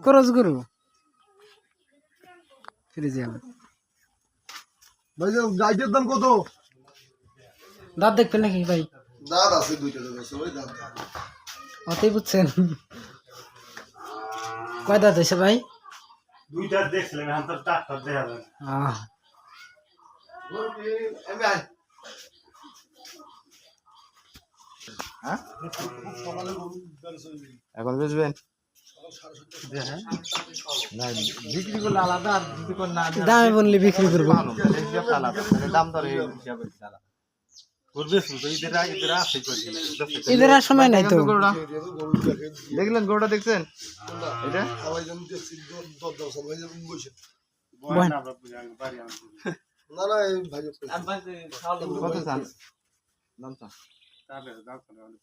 করজ গরু? ভাই যে দাম কত? দাঁত দেখবেন নাকি ভাই? দাঁত আছে দুইটা দাঁত আছে ওই দাঁত অতই বুঝছেন। কয় দাঁত হয়েছে ভাই? দুইটা দেখছিলাম এখন তো চারটা দেখা এখন বিক্রি করলে আলাদা আর যদি করে না দেয়, দামে বললে বিক্রি করব। ভালো, এই হিসাবটা আলাদা, মানে দাম দর হিসাবে আলাদা। আর সময় নাই তো। দেখলেন গরুটা? দেখছেন? এটা?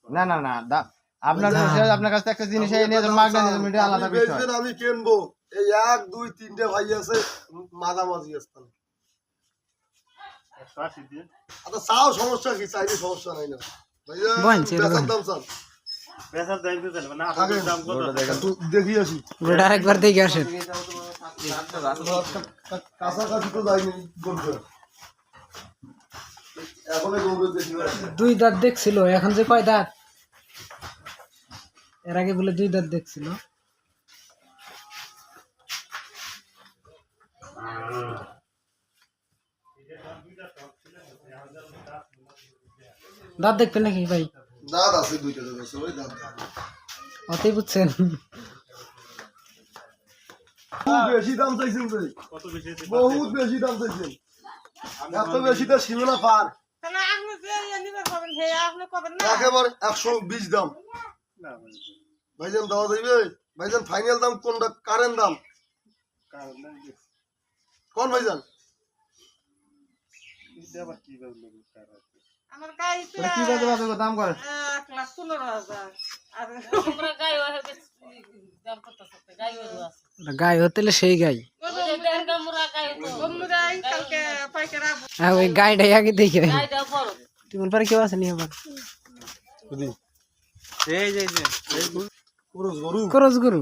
না না না আপনার আপনার কাছে একটা জিনিস এই নিয়ে মাগনা আলাদা বিষয়। আমি কিনবো। এই এক দুই তিনটে ভাই আছে মাঝামাঝি আসতাম একশো আচ্ছা চাও সমস্যা কি? চাইলে সমস্যা নাই না। দেখি আসি। গরুটা আরেকবার দেখে আসেন। কাছাকাছি তো যাইনি বলতে। দুই দাঁত দেখছিল এখন যে কয় দাঁত? এর আগে বলে দুই দাঁত দেখছিল। দাঁত দেখবেন নাকি ভাই? দাঁত আছে দুইটা দাঁত আছে ওই দাঁত অতই বুঝছেন। খুব বেশি দাম চাইছেন বেশি বহুত বেশি দাম চাইছেন। এত বেশি তো ছিল না পার। তাহলে আপনি যে ইয়ে নিবেন হে আপনি করবেন না? একেবারে একশো বিশ দাম। না, ভাইজান দেওয়া যাইবে ভাইজান ফাইনাল দাম কোনটা কারেন্ট দাম কারণ না, এই- কোন ভাইজান ঈদে আবার কি বলব, কার আছে? আমার গায়ে তো এটা কি বাজে বাজে দাম করে এক লাখ পনেরো হাজার আর গাই হতে সেই গাই বন্ধুরাই কালকে পাইকারা হ্যাঁ ওই গাইটাই আগে দেখে টিমন পারে কেউ আছে নি আবার এই যে গরু? করজ গরু।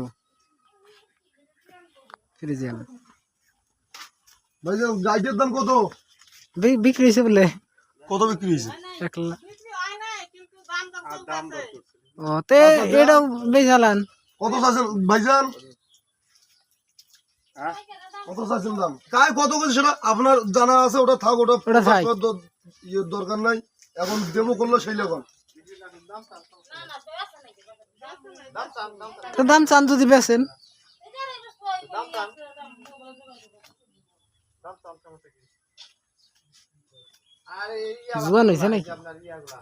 ফ্রিজিয়ান ভাইজান গাইডের দাম কত? বি- বিক্রি হয়েছে বলে। কত বিক্রি হয়েছে? এক লাখ হয়। ও তে এটাও বেচালান কত চাইছেন ভাইজান? হ্যাঁ? কত চাইছেন দাম? কাই কত করে সেটা আপনার জানা আছে ওটা থাক ওটা ইয়ের দরকার নাই। এখন দেবো করল সেই রকম তো দাম চান যদি আর জোয়ান হয়েছে নাকি? আপনার ইয়াগুলা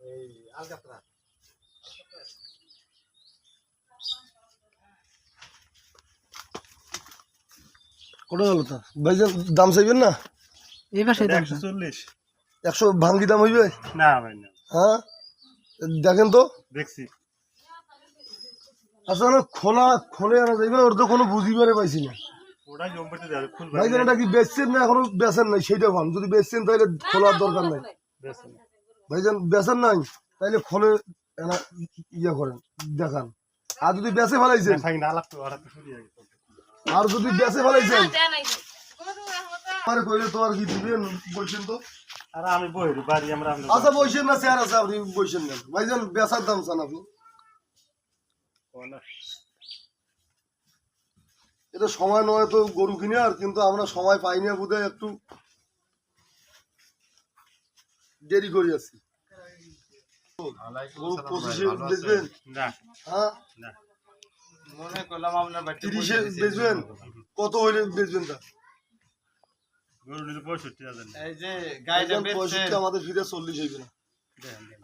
এই আলকাতরা কত গেল তা? ভাইজান দাম চাইবেন না? এই পাশে একশো চল্লিশ। একশো ভাঙ্গি দাম হইবে? না ভাই না। হ্যাঁ? দেখেন তো। দেখছি। আসলে খোলা খোলে আনা যাইবে ওর তো কোনো বুঝিবারে পাইছি না। ওটা জম্বিতে দেবে ফুল ভাইজান এটা কি বেচছেন না এখনও বেচেন নাই সেইটা ভান যদি বেচছেন তাহলে খোলার দরকার নাই। ভাইজান বেচেন নাই তাহলে খোলে ইয়ে করেন দেখান। আর যদি বেচে ফেলাইছেন আর যদি বেচে ফেলাইছেন আরে কইলে তো আর কি দিবেন বলছেন তো? আর আমি বই বাড়ি আমরা আমরা আচ্ছা বইছেন না চেয়ার আছে আপনি বইছেন না ভাইজান বেচার দাম চান আপনি। এটা সময় নয় তো গরু কিনে আর কিন্তু আমরা সময় পাই না বোধহয় একটু দেরি করে আছি গরু পঁচিশে বেচবেন? হ্যাঁ? মনে করলাম আপনার তিরিশে বেচবেন? কত হইলে বেচবেন তা? গরু নিলে পঁয়ষট্টি হাজার এই যে পঁয়ষট্টি আমাদের ফিরে চল্লিশ হইবে না।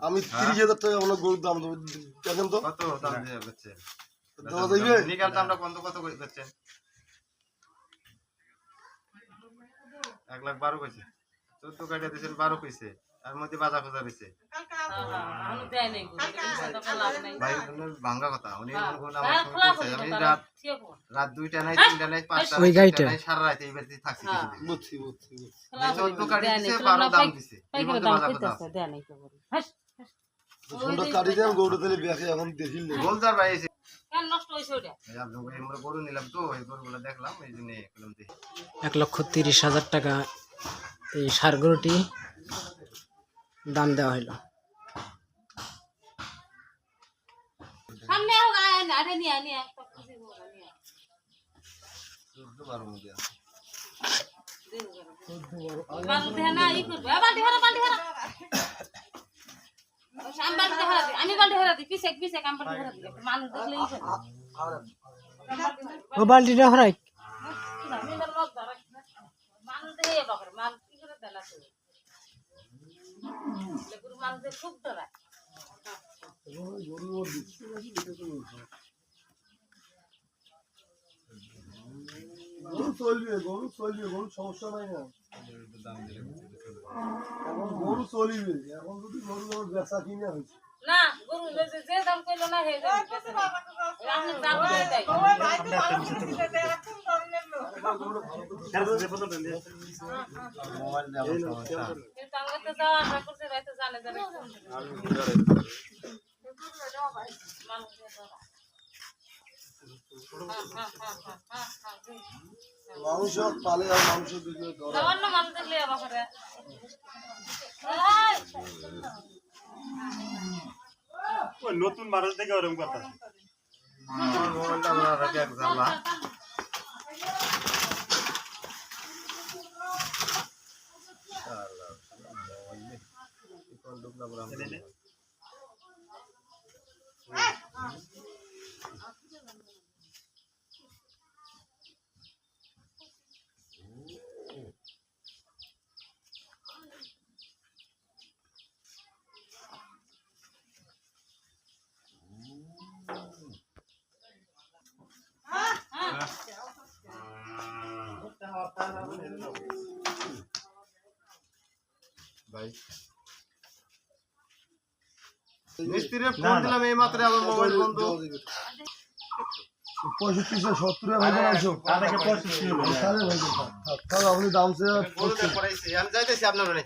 আমি তিরিশ হাজার টাকা আপনার গরুর দাম দেবো দেখেন তো। কত দাম দিয়ে বেচছেন? দেওয়া যাইবে নিকাল দামটা কত কত করে বেচছেন? এক লাখ বারো কইছে। চোদ্দ কাটা দিয়েছেন বারো কইছে। তার মধ্যে বাজার খোঁজা রয়েছে ভাই ভাঙ্গা কথা। উনি আমার কইছে, আমি রাত রাত দুইটা নাই তিনটা নাই পাঁচটা নাই সারা রাত এই বাড়িতে থাকছি চোদ্দ কাটি দিছে বারো দাম দিছে। কাটি দেন এখন দেখিলে গোলদার ভাই এসে কেন নষ্ট ওটা এই আপনাকে আমরা গরু নিলাম তো এই গরুগুলো দেখলাম এই জন্য করলাম দেখি। এক লক্ষ তিরিশ হাজার টাকা এই সার গরুটি দাম দেওয়া হইল। সামনে হোক আরে নিয়ে নিয়ে সব কিছু নিয়ে বারো মধ্যে আছে বালু দেহে না ই করবে আ, বালতি ভরা বালতি ভরা আমি বালতি ভরা দিই আমি বালতি ভরা দিই। পিছে পিছে আমি বালতি ভরা দিই। মানুষ দেখলে ও বালতিটা হরাই। মানুষ দেখে এ মানুষ কি করে দেলা খুব ডরায়। চলবে গরু চলবে গরু সমস্যা নাই না এখন গরু চলবে এখন যদি গরু গরু বেচা কিনে হয়েছে। না গরু যে যে দাম কইলো না হে। মোবাইল হ্যাঁ, হ্যাঁ, হ্যাঁ, হ্যাঁ, হ্যাঁ, হ্যাঁ। মানুষ পালে আর বাপরে এই! ওই নতুন মানুষ দেখে ওরকম কথা ভাই মিস্ত্রির ফোন দিলাম এই মাত্র আমার মোবাইল বন্ধ। সত্তরে পঁয়ষট্টি থাক আপনি দাম যাইতেছি আপনার মানে